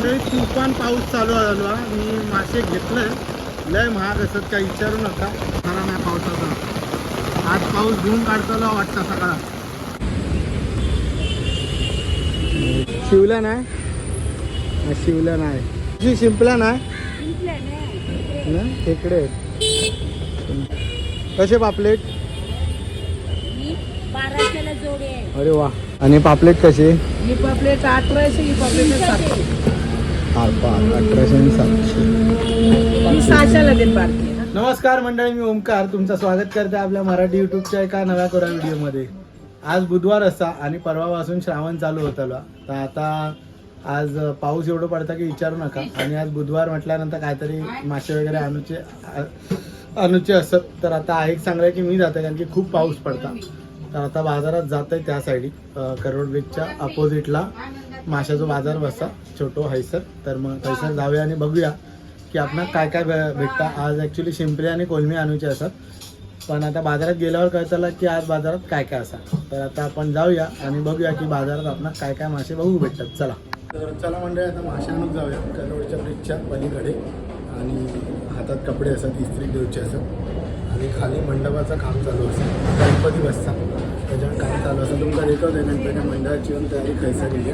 मंडळी तुफान पाऊस चालू झाला मी मासे घेतलं लय महाग असत काय विचारू नका. खरा नाही पावसाचा. आज पाऊस घेऊन काढताना वाटतं सकाळ शिवला नाही? शिवला नाही. जी शिंपला नाही? ना कसे पापलेट? अरे वा. आणि पापलेट कसे ही पापलेट अठराशे ही पापलेट सातशे. अठराशे आणि सातशे. ही नमस्कार मंडळी मी ओमकार तुमचं स्वागत करते आपल्या मराठी युट्यूबच्या एका नव्या कोरा व्हिडिओमध्ये. आज बुधवार असा आणि परवापासून श्रावण चालू होतं तर आता आज पाऊस एवढं पडतं की विचारू नका. आणि आज बुधवार म्हटल्यानंतर काहीतरी मासे वगैरे आ- आणूचे असत तर आता एक सांगलं की मी जाते कारण की खूप पाऊस पडता. तर आता बाजारात जात आहे त्या साईडी करोड ब्रिजच्या अपोजिटला माशाचा बाजार बसा छोटो हैसर. तर मग हैसर जाऊया आणि बघूया की आपण काय काय भेटतं भेटता. आज ॲक्च्युली शिंपले आणि कोलमी आणूचे असतात. पण आता बाजारात गेल्यावर कळताला की आज बाजारात काय काय असा तर आता आपण जाऊया आणि बघूया की बाजारात आपण काय काय मासे बघू भेटतात. चला. तर चला मंडळी आता मासे आणून जाऊया. करोडच्या ब्रिजच्या पलीकडे. आणि हातात कपडे असतात इस्त्री देऊचे असतात. आणि खाली मंडपाचं काम चालू असतं. गणपती बसता त्याच्यावर काम चालू असतं. तुमचा रेकॉर्ड आहे नंतर त्या मंडळाची येऊन तयारी खायचा आहे.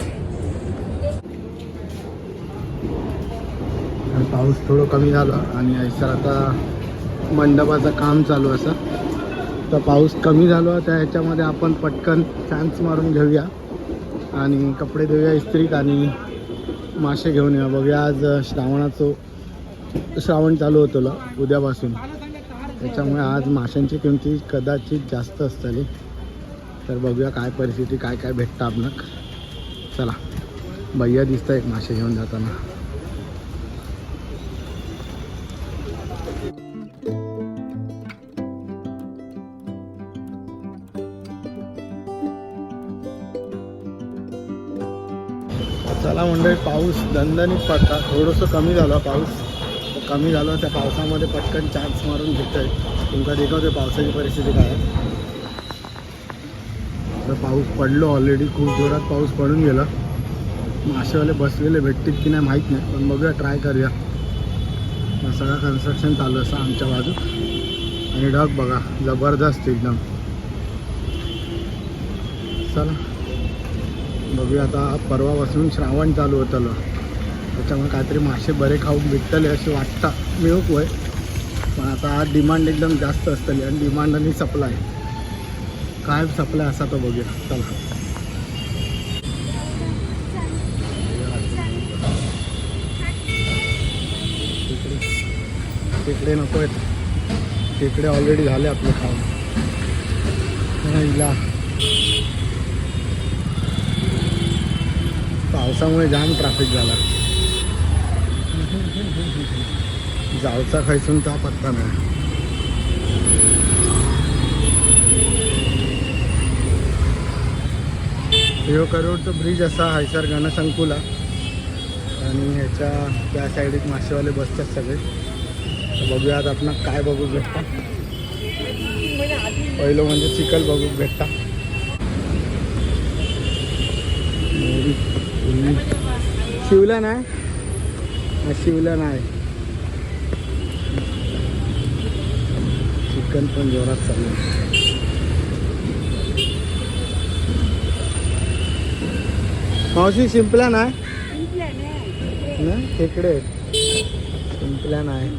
आणि पाऊस थोडं कमी झाला आणि ऐसर आता मंडपाचं काम चालू असं तर पाऊस कमी झाला त्या ह्याच्यामध्ये आपण पटकन चान्स मारून घेऊया. आणि कपडे देऊया इस्त्रीत आणि मासे घेऊन या. बघूया आज श्रावणाचं श्रावण चालू होतं उद्यापासून. त्याच्यामुळे आज माशांची किमती कदाचित जास्त असतली. तर बघूया काय परिस्थिती काय काय भेटतं आपणाक. चला भैया दिसतं एक मासे घेऊन जाताना. चला मंडळी पाऊस दणदणीत पडता थोडंसं कमी झालं पाऊस. कमी झालं त्या पावसामध्ये पटकन चान्स मारून घेतोय. तुमका देखवतोय पावसाची परिस्थिती काय आहे. तर पाऊस पडलो ऑलरेडी खूप जोरात पाऊस पडून गेला. मासेवाले बसलेले भेटतील की नाही माहीत नाही पण बघूया ट्राय करूया. सगळं कन्स्ट्रक्शन चालू असं आमच्या बाजूत आणि ढग बघा जबरदस्त एकदम. चला. बघूया आता परवापासून श्रावण चालू होतं त्याच्यामुळे काहीतरी मासे बरे खाऊन भेटतले असे वाटता. मिळूक वय पण आता आज डिमांड एकदम जास्त असतली आणि डिमांड आणि सप्लाय काय सप्लाय असा तो बघूया. चला. तिकडे. नको आहेत. तिकडे ऑलरेडी झाले आपले खाऊन. राहिला पावसामुळे जाम ट्रॅफिक झाला. जावचा खायसून तर पत्ता नाही यो करोडचं ब्रिज असा हायसर गणसंकुला आणि ह्याच्या त्या साईडीत मासेवाले बसतात सगळे. तर आपण काय बघू भेटता. पहिलं म्हणजे चिकल बघू भेटता. शिवला नाही? शिवला नाही. चिकन पण जोरात चालू आहे. मावशी शिंपला नाही? ना खेकडे. शिंपल्या नाही.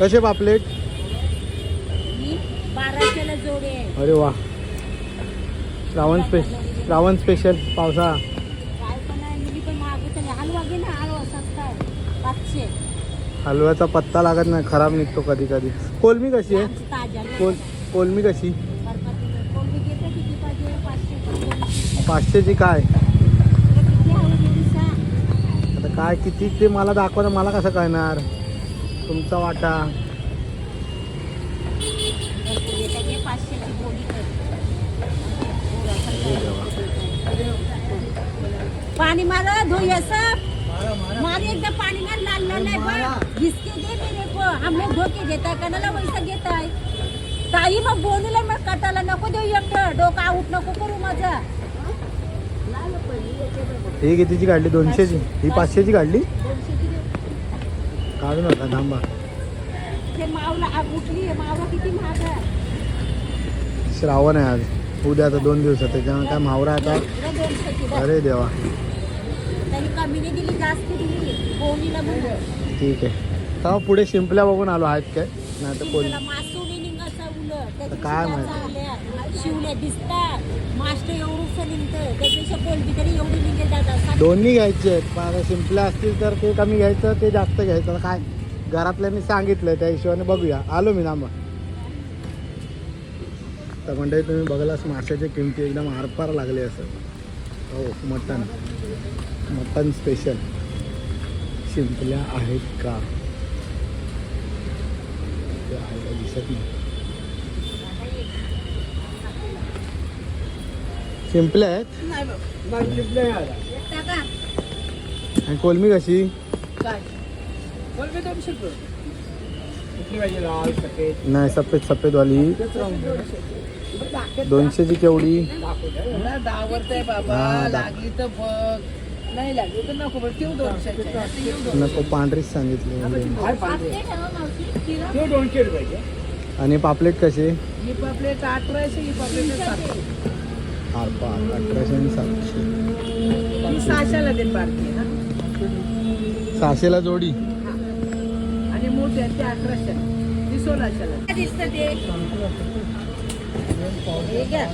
कसे पापलेट? बाराशेला जोडी आहे. अरे वा. श्रावण स्पेश श्रावण स्पेशल पावसाळा. काय पण आहे मुली पण महाग आहे. हलवा घे ना हलवा सस्ता आहे. पाचशे. हलव्याचा पत्ता लागत नाही खराब निघतो कधी कधी कोलमी कशी आहे? आमची ताज्या कोल कोलमी कशी? कोणती घेते किती पाहिजे पाचशे पाचशेची काय? हवी सांग आता काय किती ते मला दाखवा मला कसं कळणार? तुमचा वाटा घेते घे पाचशेची बोली कर. पाणी मार धोई असं मारे एकदा पाणी मार लाल लाल आहे घिसके दे मेरे को. हम लोग धो के देता है कनाला वैसा घेता है ताई मग बोलूला मग कटाला नको देऊ एकटं. डोकं आऊट नको करू माझा. ही कितीची काढली? दोनशेची. ही पाचशेची काढली? काढू नका थांबा. ते मावला उठली. मावला किती महाग आहे. श्रावण आहे आज. उद्या आता दोन दिवसात त्याच्यामुळे काय मावरा आता. अरे देवा. ठीक आहे. तेव्हा पुढे शिंपल्या बघून आलो आहेत काय? नाही तर कोण काय माहिती? दोन्ही घ्यायचे आहेत. पण आता शिंपल्या असतील तर ते कमी घ्यायचं ते जास्त घ्यायचं. काय? घरातल्यांनी सांगितलं त्या हिशोबाने बघूया. आलो मी थांबा. तर मंडळी तुम्ही बघलास माशाच्या किमती एकदम आरपार लागले असं. हो मटन मटन स्पेशल शिंपल्या आहेत का? दिसत नाही. शिंपल्या आहेत? आणि कोलमी कशी? सफेद नाही सफेद सफेदवाली. दाखवत दोनशेची केवढी? नको पांढरीच सांगितली आणि पापलेट कसे ही पापलेट अठराशे ही पापलेट सातशे. आणि सहाशेला जोडी. आणि मोठी आहे ते अठराशे ती सोळाशेला. हे घ्या.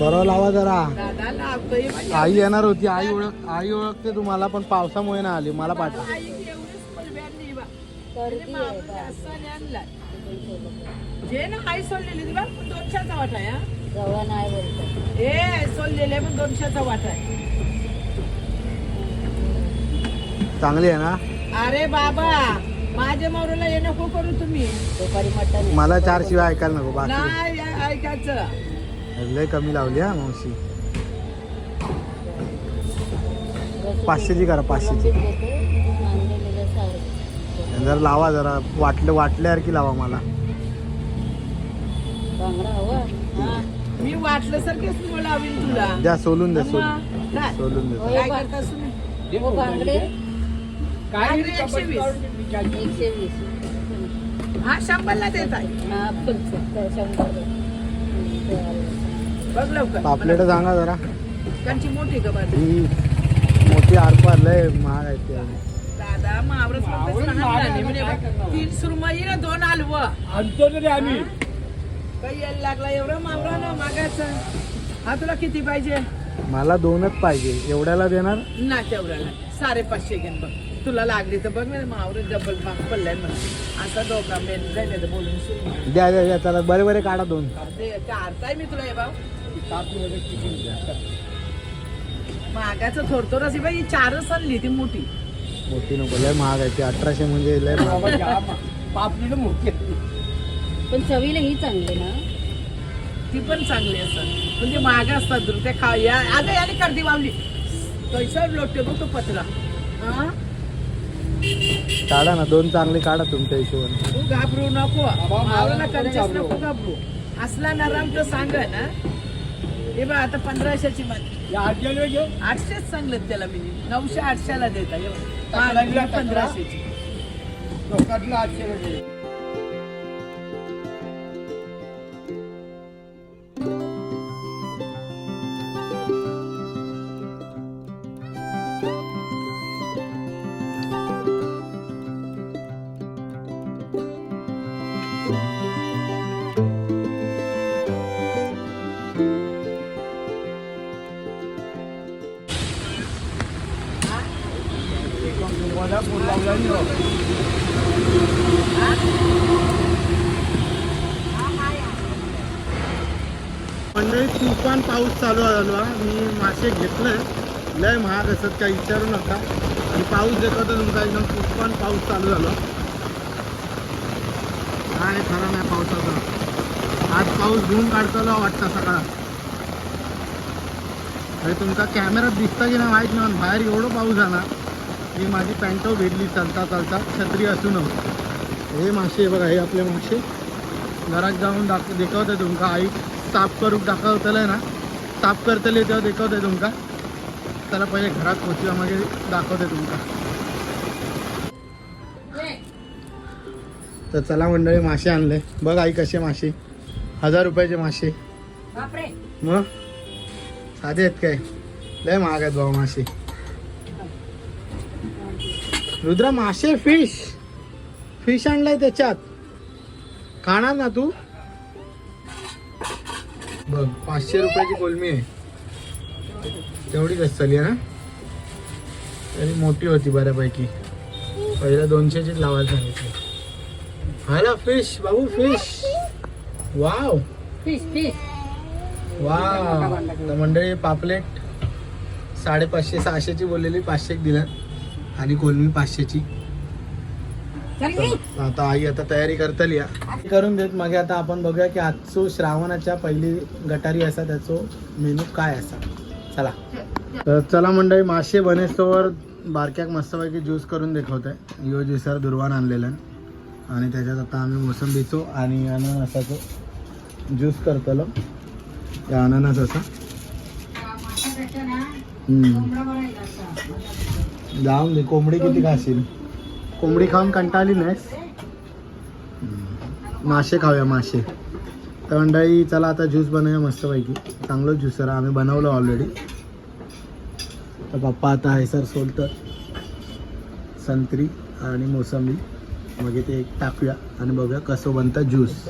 बरोबर लावा जरा माझी आई येणार होती आई ओळख आई ओळखते तुम्हाला पण पावसामुळे ना आली मला पाठव आई एवढीच पलव्यांनी बा. गर्दी आहे मागून बा. असं आणलाय. जे ना आई सोडलेली ती बा, पण दोनशेचा वाटा आहे हा. जवळ नाही बोलत ए सोडलेले पण दोनशेचा वाटा आहे चांगली आहे ना अरे बाबा माझ्या मावराला हे नको करू तुम्ही. दुपारी मटण मला चार शिवाय ऐकायला नको बाकी नाही ऐ- ऐकायचं. लय कमी लावली हा मावशी. पाचशेची करा, पाचशेची. जरा लावा जरा वाटलं वाटल्यासारखी लावा मला. बांगडा हवा. हा. मी वाटलं सारखेच लावीन तुला. द्या सोलून द्या सोलून. काय? सोलून द्या होय, काय बा- करतास तुम्ही? हो, बांगडे. बांगडे एकशे वीस. एकशे वीस. हा शंभरला देत आहे. हा फुलचं शंभर. हम्म, बरं. बघ लवकर. पापलेट सांगा जरा. त्यांची मोठी ही मोठी आरपार लय महाग आहे ते दादा मावरच तीन सुरमई ना दोन हलव. आणतो तरी आम्ही. काही यायला लागला एवढं मावरा ना मागायचं हा तुला किती पाहिजे? मला दोनच पाहिजे. एवढ्याला देणार? ना तेवढ्याला. साडे पाचशे घेऊन बघ. तुला लागली तर बघ ना मावर डबल भाग पडलाय म्हणून. असा दोघा मेन झाले तर बोलून सुरू. द्या द्या द्या चला बरे बरे काढा दोन. ते काढताय मी तुला हे भाऊ मागाचं थोडं असे बाई ही चारच आणली ती मोठी. मोठी नको लय महाग आहे ते अठराशे म्हणजे लय महाग पापलेट मोठी पण चवीला ही चांगली ना. ती पण चांगली असतात. पण ते महाग असतात दुर ते खा या अगं याने करती वावली कैसा लोटते बघ तो पत्रा. हा? काढा ना दोन चांगले काढा तुमच्या हिशोबाने. तू घाबरू नको. मावळाला नको घाबरू. असला नरम तर सांग ना. हे बघ आता पंधराशेची मान या आज्याला घेऊ. आठशेच सांगलं त्याला मी. नऊशे आठशेला देता. पंधराशेची. लोकांना आठशे रुपये चालू झालो मी मासे घेतलं लय महाग असत काही विचारू नका. आणि पाऊस देखत तुमचा एकदम तुफान पाऊस चालू झाला. काय खरा नाही पावसाचा. आज पाऊस धुवून काढताना वाटतं सकाळ अरे तुमचा कॅमेरात दिसता की नाही माहीत नाही बाहेर एवढं पाऊस झाला. ही माझी पॅन्टो भेटली चालता चालता. छत्री असून हे मासे बघा हे आपले मासे. घरात जाऊन दाख देखवते तुमका आई साफ करून दाखवतले ना. साफ करतले तेव्हा देखवते तुमका. चला पहिले घरात पोचूया मागे दाखवते तुमका. तर चला मंडळी मासे आणले. बघ आई कसे मासे हजार रुपयाचे मासे मग? साधे आहेत काय? लय महाग आहेत भाऊ मासे रुद्रा मासे फिश फिश आणलाय त्याच्यात. खाणार ना तू? बघ पाचशे रुपयाची कोलमी आहे. तेवढीच असली ना तरी मोठी होती बऱ्यापैकी. पहिल्या दोनशेचीच लावायला सांगितली. हॅलो फिश बाबू फिश वाव फिश फिश वा मंडळी पापलेट साडेपाचशे सहाशेची बोललेली पाचशे दिल्या आणि कोलमी पाचशेची. आता आई आता तयारी करतली या. करून देत मागे आता आपण बघूया की आजचो श्रावणाच्या पहिली गटारी असा त्याचो मेनू काय असा? चला. तर चला मंडळी मासे बनेस्तोवर बारक्याक मस्तपैकी ज्यूस करून दाखवत आहे यो ज्युसर दुर्वान आणलेला आहे. आणि त्याच्यात आता आम्ही मोसंबीचो आणि अननसाचो ज्यूस करतलो. त्या अननस असा. जाऊन दे कोंबडी किती खाशील? कोंबडी खाऊन कंटाळली नाहीस? मासे खाऊया मासे. तर मंडळी चला आता ज्यूस बनवूया मस्तपैकी. चांगलं ज्यूस सर आम्ही बनवलं ऑलरेडी तर पप्पा आता आहे सर सोलतं संत्री आणि मोसंबी. मग ते एक टाकूया आणि बघूया कसं बनतं ज्यूस.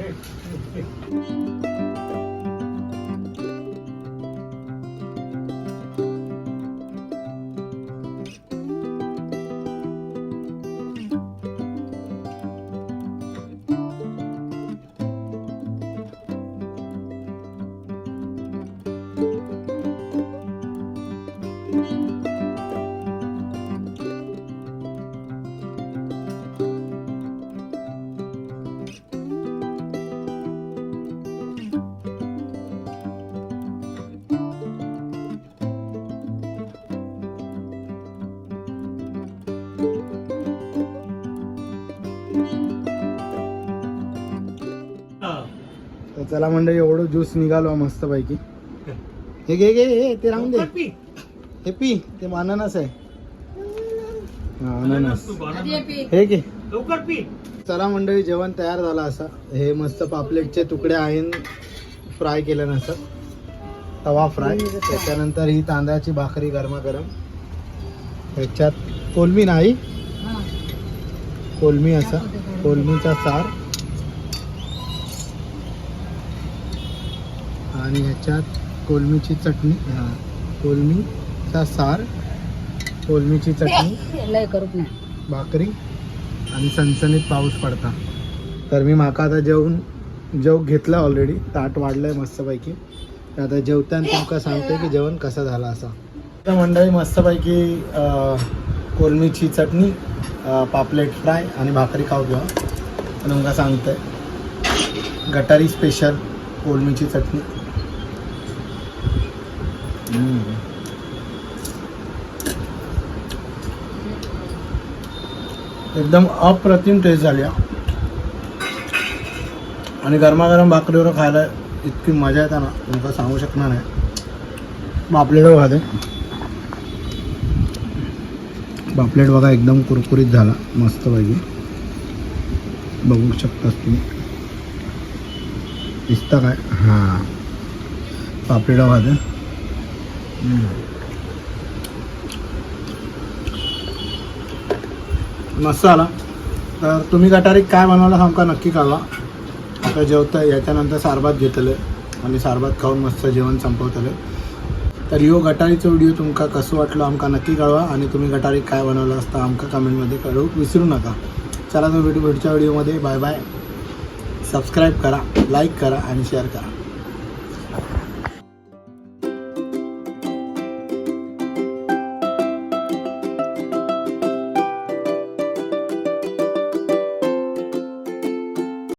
चला मंडळी एवढं ज्यूस निघालो मस्तपैकी. हे घे घे हे ते राहून दे. हे पी ते अननस आहे. हा अननस हे घे. लवकर पी. चला मंडळी जेवण तयार झालं असं. हे मस्त पापलेटचे तुकडे आहे फ्राय केलं नसं तवा फ्राय त्याच्यानंतर ही तांदळाची भाकरी गरमागरम. त्याच्यात कोलमी नाही? कोलमी असा. कोलमीचा सार. आणि ह्याच्यात कोलमीची चटणी हा कोलमीचा सार कोलमीची चटणी लय करूक नाही. भाकरी आणि सणसणीत पाऊस पडता. तर मी माका आता जेवून जेव घेतलं ऑलरेडी ताट वाढलंय मस्तपैकी. तर आता जेवताना तुमका सांगते की जेवण कसं झालं असं. तर मंडळी मस्तपैकी कोलमीची चटणी पापलेट फ्राय आणि भाकरी खाऊ आणि तुमका सांगते. गटारी स्पेशल कोलमीची चटणी. एकदम अप्रतिम टेस्ट झाली आणि गरमागरम भाकरीवर खायला इतकी मजा येते ना तुमका सांगू शकणार नाही. पापलेट खाते पापलेट बघा एकदम कुरकुरीत झाला मस्त पाहिजे बघू शकतास तुम्ही. दिसता काय? हां. पापलेट खाते मस्त आला तर तुम्ही गटारीत काय बनवलं आमका नक्की कळवा. आता जेवतं याच्यानंतर सारभात घेतले आणि सारभात खाऊन मस्त जेवण संपवतले. तर यो गटारीचो व्हिडिओ तुमका कसं वाटलो आमका नक्की कळवा आणि तुम्ही गटारीत काय बनवलं असता आमका कमेंटमध्ये कळू विसरू नका. चला तर भेटू पुढच्या व्हिडिओमध्ये बाय बाय. सबस्क्राईब करा लाईक करा आणि शेअर करा.